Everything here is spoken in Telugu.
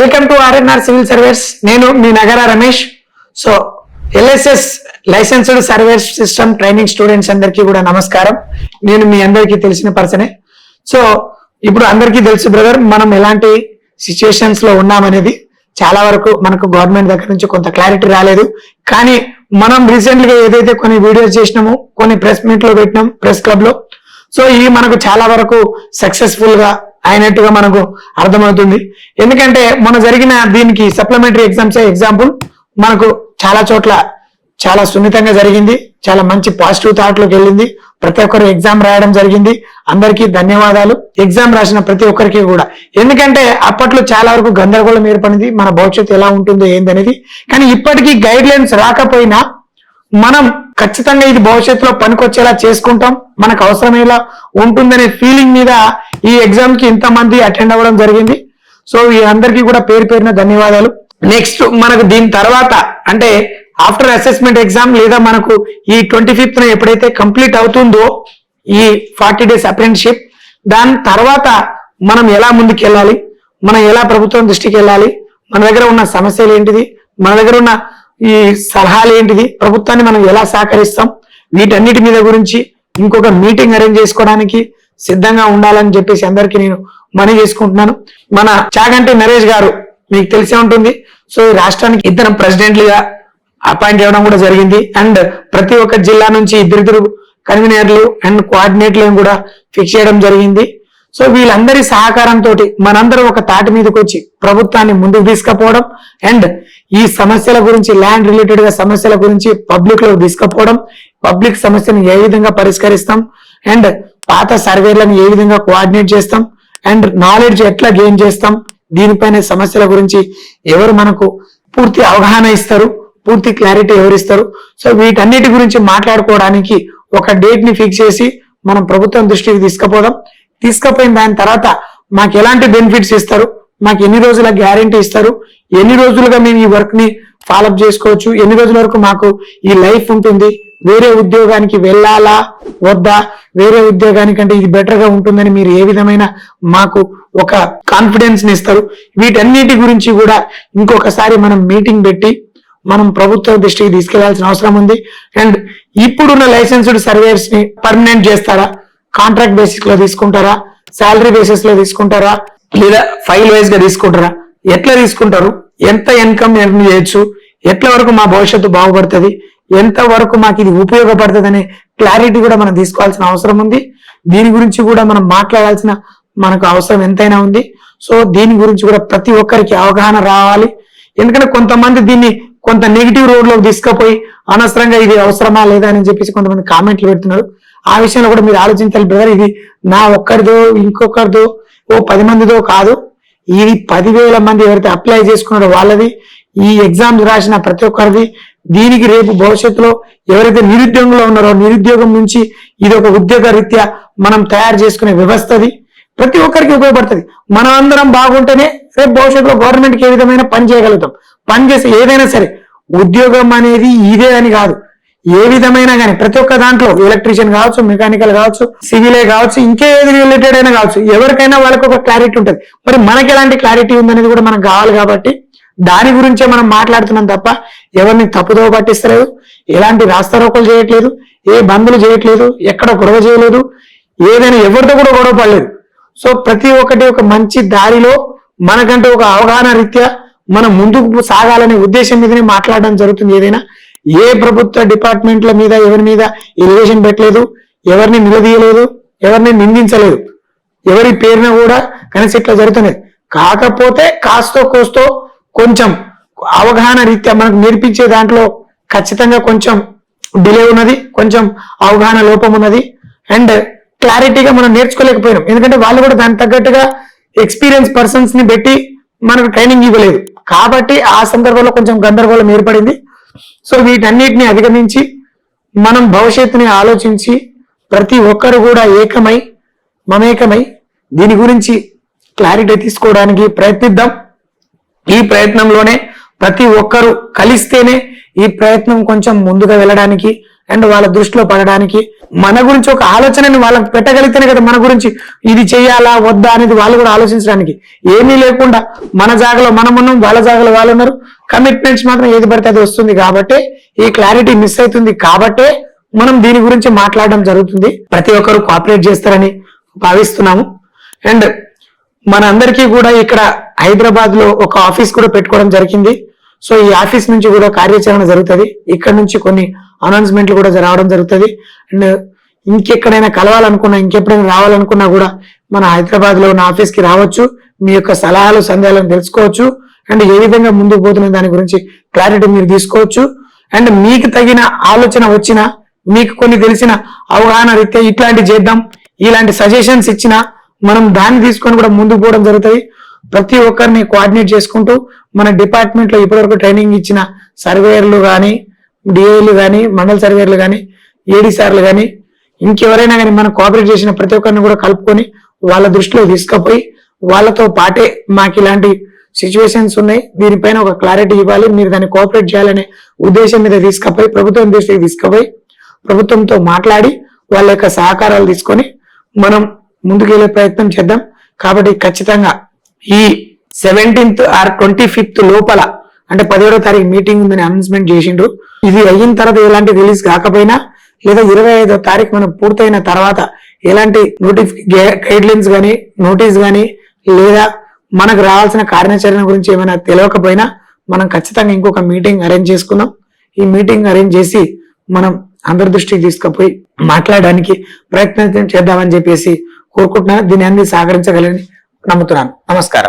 Welcome to RNR civil service నేను మీ Nagara Ramesh. So LSS licensed service system training students అందరికీ కూడా నమస్కారం. నేను మీ అందరికీ తెలిసిన పర్సనే. సో ఇప్పుడు అందరికీ తెలుసు బ్రదర్ మనం ఎలాంటి సిచ్యుయేషన్స్లో ఉన్నామనేది. చాలా వరకు మనకు గవర్నమెంట్ దగ్గర నుంచి కొంత క్లారిటీ రాలేదు. కానీ మనం రీసెంట్గా ఏదైతే కొన్ని వీడియోస్ చేసినామో కొన్ని ప్రెస్ మీట్లో పెట్టినాం ప్రెస్ క్లబ్లో. సో ఇవి మనకు చాలా వరకు సక్సెస్ఫుల్గా అయినట్టుగా మనకు అర్థమవుతుంది. ఎందుకంటే మన జరిగిన దీనికి సప్లిమెంటరీ ఎగ్జామ్స్ ఎగ్జాంపుల్ మనకు చాలా చోట్ల చాలా సున్నితంగా జరిగింది. చాలా మంచి పాజిటివ్ థాట్లోకి వెళ్ళింది. ప్రతి ఒక్కరు ఎగ్జామ్ రాయడం జరిగింది. అందరికీ ధన్యవాదాలు. ఎగ్జామ్ రాసిన ప్రతి ఒక్కరికి కూడా. ఎందుకంటే అప్పట్లో చాలా వరకు గందరగోళం ఏర్పడింది. మన భవిష్యత్తు ఎలా ఉంటుందో ఏందనేది. కానీ ఇప్పటికీ గైడ్ లైన్స్ రాకపోయినా మనం ఖచ్చితంగా ఇది భవిష్యత్తులో పనికొచ్చేలా చేసుకుంటాం. మనకు అవసరమేలా ఉంటుందనే ఫీలింగ్ మీద ఈ ఎగ్జామ్కి ఇంతమంది అటెండ్ అవ్వడం జరిగింది. సో ఈ అందరికీ కూడా పేరు పేరున ధన్యవాదాలు. నెక్స్ట్ మనకు దీని తర్వాత అంటే ఆఫ్టర్ అసెస్మెంట్ ఎగ్జామ్ లేదా మనకు ఈ ట్వంటీ ఫిఫ్త్ ఎప్పుడైతే కంప్లీట్ అవుతుందో ఈ ఫార్టీ డేస్ అప్రెంటిషిప్ దాని తర్వాత మనం ఎలా ముందుకెళ్ళాలి? మనం ఎలా ప్రభుత్వం దృష్టికి వెళ్ళాలి? మన దగ్గర ఉన్న సమస్యలు ఏంటిది? మన దగ్గర ఉన్న ఈ సలహాలు ఏంటిది? ప్రభుత్వాన్ని మనం ఎలా సహకరిస్తాం? వీటన్నిటి మీద గురించి ఇంకొక మీటింగ్ అరేంజ్ చేసుకోవడానికి సిద్ధంగా ఉండాలని చెప్పేసి అందరికీ నేను మనీ చేసుకుంటున్నాను. మన చాగంటి నరేష్ గారు మీకు తెలిసే ఉంటుంది. సో ఈ రాష్ట్రానికి ఇద్దరు ప్రెసిడెంట్లుగా అపాయింట్ అవ్వడం కూడా జరిగింది. అండ్ ప్రతి ఒక్క జిల్లా నుంచి ఇద్దరిద్దరు కన్వీనర్లు అండ్ కోఆర్డినేటర్లను కూడా ఫిక్స్ చేయడం జరిగింది. సో వీళ్ళందరి సహకారంతో మనందరం ఒక తాటి మీదకి వచ్చి ప్రభుత్వాన్ని ముందుకు తీసుకుపోవడం అండ్ ఈ సమస్యల గురించి ల్యాండ్ రిలేటెడ్గా సమస్యల గురించి పబ్లిక్లో తీసుకుపోవడం పబ్లిక్ సమస్యను ఏ విధంగా పరిష్కరిస్తాం అండ్ పాత సర్వేలను ఏ విధంగా కోఆర్డినేట్ చేస్తాం? అండ్ నాలెడ్జ్ ఎట్లా గెయిన్ చేస్తాం? దీనిపైన సమస్యల గురించి ఎవరు మనకు పూర్తి అవగాహన ఇస్తారు? పూర్తి క్లారిటీ ఎవరిస్తారు సో వీటన్నిటి గురించి మాట్లాడుకోవడానికి ఒక డేట్ని ఫిక్స్ చేసి మనం ప్రభుత్వం దృష్టికి తీసుకుపోదాం. తీసుకుపోయిన దాని తర్వాత మాకు ఎలాంటి బెనిఫిట్స్ ఇస్తారు? మాకు ఎన్ని రోజుల గ్యారంటీ ఇస్తారు? ఎన్ని రోజులుగా మేము ఈ వర్క్ని ఫాలోఅప్ చేసుకోవచ్చు? ఎన్ని రోజుల వరకు మాకు ఈ లైఫ్ ఉంటుంది? వేరే ఉద్యోగానికి వెళ్ళాలా? వద్దా? వేరే ఉద్యోగానికంటే ఇది బెటర్గా ఉంటుందని మీరు ఏ విధమైన మాకు ఒక కాన్ఫిడెన్స్ని ఇస్తారు? వీటన్నిటి గురించి కూడా ఇంకొకసారి మనం మీటింగ్ పెట్టి మనం ప్రభుత్వ దృష్టికి తీసుకెళ్ళాల్సిన అవసరం ఉంది. అండ్ ఇప్పుడున్న లైసెన్స్డ్ సర్వేయర్స్ని పర్మనెంట్ చేస్తారా? కాంట్రాక్ట్ బేసిస్లో తీసుకుంటారా? శాలరీ బేసిస్లో తీసుకుంటారా? లేదా ఫైల్ వైజ్గా తీసుకుంటారా? ఎట్లా తీసుకుంటారు? ఎంత ఇన్కమ్ ఎర్న్ చేయొచ్చు? ఎట్ల వరకు మా భవిష్యత్తు బాగుపడుతుంది? ఎంతవరకు మాకు ఇది ఉపయోగపడుతుంది క్లారిటీ కూడా మనం తీసుకోవాల్సిన అవసరం ఉంది. దీని గురించి కూడా మనం మాట్లాడాల్సిన మనకు అవసరం ఎంతైనా ఉంది. సో దీని గురించి కూడా ప్రతి ఒక్కరికి అవగాహన రావాలి. ఎందుకంటే కొంతమంది దీన్ని కొంత నెగిటివ్ రోడ్లోకి తీసుకుపోయి అనవసరంగా ఇది అవసరమా లేదా అని చెప్పేసి కొంతమంది కామెంట్లు పెడుతున్నారు. ఆ విషయంలో కూడా మీరు ఆలోచించాలి బ్రదర్ ఇది నా ఒక్కరిదో ఇంకొకరిదో ఓ పది మందిదో కాదు. ఇది పదివేల మంది ఎవరైతే అప్లై చేసుకున్నారో వాళ్ళది ఈ ఎగ్జామ్స్ రాసిన ప్రతి ఒక్కరిది దీనికి రేపు భవిష్యత్తులో ఎవరైతే నిరుద్యోగంలో ఉన్నారో నిరుద్యోగం నుంచి ఇది ఒక ఉద్యోగ రీత్యా మనం తయారు చేసుకునే వ్యవస్థది ప్రతి ఒక్కరికి ఉపయోగపడుతుంది. మనం అందరం బాగుంటేనే రేపు భవిష్యత్తులో గవర్నమెంట్కి ఏ విధమైన పని చేయగలుగుతాం. పని చేసి ఏదైనా సరే ఉద్యోగం అనేది ఇదే అని కాదు. ఏ విధమైన కానీ ప్రతి ఒక్క దాంట్లో ఎలక్ట్రీషియన్ కావచ్చు మెకానికల్ కావచ్చు సివిలే కావచ్చు ఇంకేది రిలేటెడ్ అయినా కావచ్చు ఎవరికైనా వాళ్ళకి ఒక క్లారిటీ ఉంటుంది. మరి మనకి ఎలాంటి క్లారిటీ ఉందనేది కూడా మనకు కావాలి కాబట్టి దాని గురించే మనం మాట్లాడుతున్నాం తప్ప ఎవరిని తప్పుదోవ పట్టిస్తలేదు ఎలాంటి రాస్తారోకలు చేయట్లేదు ఏ బంధులు చేయట్లేదు ఎక్కడ గొడవ చేయలేదు ఏదైనా ఎవరితో కూడా గొడవ పడలేదు. సో ప్రతి ఒక్కటి ఒక మంచి దారిలో మనకంటే ఒక అవగాహన రీత్యా మనం ముందుకు సాగాలనే ఉద్దేశం మీదనే మాట్లాడడం జరుగుతుంది ఏదైనా. ఏ ప్రభుత్వ డిపార్ట్మెంట్ల మీద ఎవరి మీద ఇరిగేషన్ పెట్టలేదు ఎవరిని నిలదీయలేదు ఎవరిని నిందించలేదు ఎవరి పేరున కూడా కనీసం ఇట్లా జరుగుతున్నది కాకపోతే కాస్తో కోస్తో కొంచెం అవగాహన రీత్యా మనకు నేర్పించే దాంట్లో ఖచ్చితంగా కొంచెం డిలే ఉన్నది కొంచెం అవగాహన లోపం ఉన్నది. అండ్ క్లారిటీగా మనం నేర్చుకోలేకపోయినాం. ఎందుకంటే వాళ్ళు కూడా దానికి తగ్గట్టుగా ఎక్స్పీరియన్స్ పర్సన్స్ని పెట్టి మనకు ట్రైనింగ్ ఇవ్వలేదు. కాబట్టి ఆ సందర్భంలో కొంచెం గందరగోళం ఏర్పడింది. సో వీటన్నిటిని అధిగమించి మనం భవిష్యత్తుని ఆలోచించి ప్రతి ఒక్కరు కూడా ఏకమై మమేకమై దీని గురించి క్లారిటీ తీసుకోవడానికి ప్రయత్నిద్దాం. ఈ ప్రయత్నంలోనే ప్రతి ఒక్కరూ కలిస్తేనే ఈ ప్రయత్నం కొంచెం ముందుగా వెళ్ళడానికి అండ్ వాళ్ళ దృష్టిలో పడడానికి మన గురించి ఒక ఆలోచనని వాళ్ళకి పెట్టగలిగితేనే కదా మన గురించి ఇది చేయాలా వద్దా అనేది వాళ్ళు కూడా ఆలోచించడానికి. ఏమీ లేకుండా మన జాగలో మనం ఉన్నాం వాళ్ళ జాగలో వాళ్ళు ఉన్నారు. కమిట్మెంట్స్ మాత్రం ఏది పడితే అది వస్తుంది కాబట్టి ఈ క్లారిటీ మిస్ అవుతుంది కాబట్టే మనం దీని గురించి మాట్లాడడం జరుగుతుంది. ప్రతి ఒక్కరు కోఆపరేట్ చేస్తారని భావిస్తున్నాము. అండ్ మన అందరికీ కూడా ఇక్కడ హైదరాబాద్లో ఒక ఆఫీస్ కూడా పెట్టుకోవడం జరిగింది. సో ఈ ఆఫీస్ నుంచి కూడా కార్యాచరణ జరుగుతుంది. ఇక్కడ నుంచి కొన్ని అనౌన్స్మెంట్లు కూడా రావడం జరుగుతుంది. అండ్ ఇంకెక్కడైనా కలవాలనుకున్నా ఇంకెప్పుడైనా రావాలనుకున్నా కూడా మన హైదరాబాద్లో ఉన్న ఆఫీస్కి రావచ్చు. మీ యొక్క సలహాలు సందేహాలను తెలుసుకోవచ్చు. అండ్ ఏ విధంగా ముందుకు పోతున్న దాని గురించి క్లారిటీ మీరు తీసుకోవచ్చు. అండ్ మీకు తగిన ఆలోచన వచ్చినా మీకు కొన్ని తెలిసిన అవగాహన రీత్యా ఇట్లాంటి చేద్దాం. ఇలాంటి సజెషన్స్ ఇచ్చినా మనం దాన్ని తీసుకొని కూడా ముందుకు పోవడం జరుగుతుంది ప్రతి ఒక్కరిని కోఆర్డినేట్ చేసుకుంటూ మన డిపార్ట్మెంట్లో ఇప్పటివరకు ట్రైనింగ్ ఇచ్చిన సర్వేయర్లు కానీ డిఏలు కానీ మండల సర్వేయర్లు కానీ ఏడీ సార్లు కానీ ఇంకెవరైనా కానీ మనం కోఆపరేట్ చేసిన ప్రతి ఒక్కరిని కూడా కలుపుకొని వాళ్ళ దృష్టిలో తీసుకుపోయి వాళ్ళతో పాటే మాకు ఇలాంటి సిచ్యువేషన్స్ ఉన్నాయి. దీనిపైన ఒక క్లారిటీ ఇవ్వాలి. మీరు దాన్ని కోఆపరేట్ చేయాలనే ఉద్దేశం మీద తీసుకుపోయి ప్రభుత్వం దృష్టికి తీసుకుపోయి ప్రభుత్వంతో మాట్లాడి వాళ్ళ యొక్క సహకారాలు తీసుకొని మనం ముందుకెళ్ళే ప్రయత్నం చేద్దాం. కాబట్టి ఖచ్చితంగా ఈ సెవెంటీన్త్ ఆర్ ట్వంటీ ఫిఫ్త్ లోపల అంటే పదిహేడో తారీఖు మీటింగ్ ఉందని అనౌన్స్మెంట్ చేసిండ్రు. ఇది అయిన తర్వాత ఎలాంటి రిలీజ్ కాకపోయినా లేదా ఇరవై ఐదో తారీఖు మనం పూర్తయిన తర్వాత ఎలాంటి నోటిఫి గైడ్ లైన్స్ కానీ నోటీస్ కానీ లేదా మనకు రావాల్సిన కార్యాచరణ గురించి ఏమైనా తెలియకపోయినా మనం ఖచ్చితంగా ఇంకొక మీటింగ్ అరేంజ్ చేసుకుందాం ఈ మీటింగ్ అరేంజ్ చేసి మనం అందరి దృష్టికి తీసుకుపోయి మాట్లాడడానికి ప్రయత్నం చేద్దామని చెప్పేసి కోరుకుంటున్నాను. దీని అన్ని సహకరించగలని నమ్ముతున్నాను. నమస్కారం.